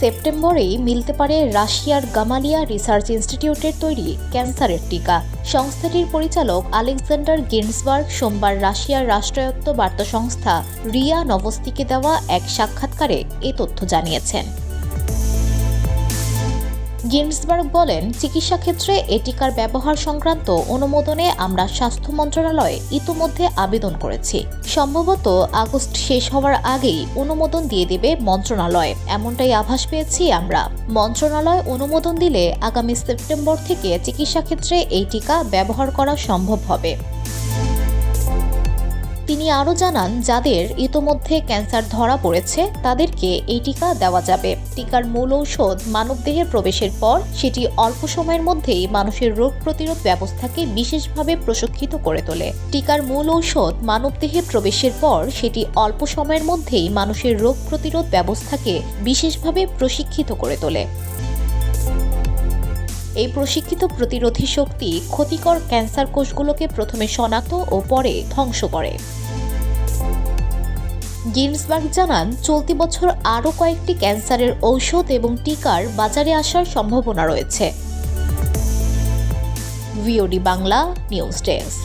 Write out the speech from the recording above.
সেপ্টেম্বরেই মিলতে পারে রাশিয়ার গামালিয়া রিসার্চ ইনস্টিটিউটের তৈরি ক্যান্সারের টিকা। সংস্থাটির পরিচালক আলেকজান্ডার গিন্সবার্গ সোমবার রাশিয়ার রাষ্ট্রায়ত্ত বার্তা সংস্থা রিয়া নবস্তিকে দেওয়া এক সাক্ষাৎকারে এ তথ্য জানিয়েছেন। গিন্সবার্গ বলেন, চিকিৎসা ক্ষেত্রে এ টিকার ব্যবহার সংক্রান্ত অনুমোদনে আমরা স্বাস্থ্য মন্ত্রণালয়ে ইতোমধ্যে আবেদন করেছি। সম্ভবত আগস্ট শেষ হওয়ার আগেই অনুমোদন দিয়ে দেবে মন্ত্রণালয়। এমনটাই আভাস পেয়েছি আমরা। মন্ত্রণালয় অনুমোদন দিলে আগামী সেপ্টেম্বর থেকে চিকিৎসা ক্ষেত্রে এই টিকা ব্যবহার করা সম্ভব হবে। তিনি আরও জানান, যাদের ইতোমধ্যে ক্যান্সার ধরা পড়েছে, তাদেরকে এই টিকা দেওয়া যাবে। টিকার মূল ঔষধ মানবদেহে প্রবেশের পর, সেটি অল্প সময়ের মধ্যেই মানুষের রোগ প্রতিরোধ ব্যবস্থাকে বিশেষভাবে প্রশিক্ষিত করে তোলে। টিকার মূল ঔষধ মানবদেহে প্রবেশের পর, সেটি অল্প সময়ের মধ্যেই মানুষের রোগ প্রতিরোধ ব্যবস্থাকে বিশেষভাবে প্রশিক্ষিত করে তোলে। এই প্রশিক্ষিত প্রতিরোধী শক্তি ক্ষতিকর ক্যান্সার কোষগুলোকে প্রথমে শনাক্ত ও পরে ধ্বংস করে। গিন্সবার্গ জানান, চলতি বছর আরও কয়েকটি ক্যান্সারের ঔষধ এবং টিকার বাজারে আসার সম্ভাবনা রয়েছে। VOD Bangla news desk.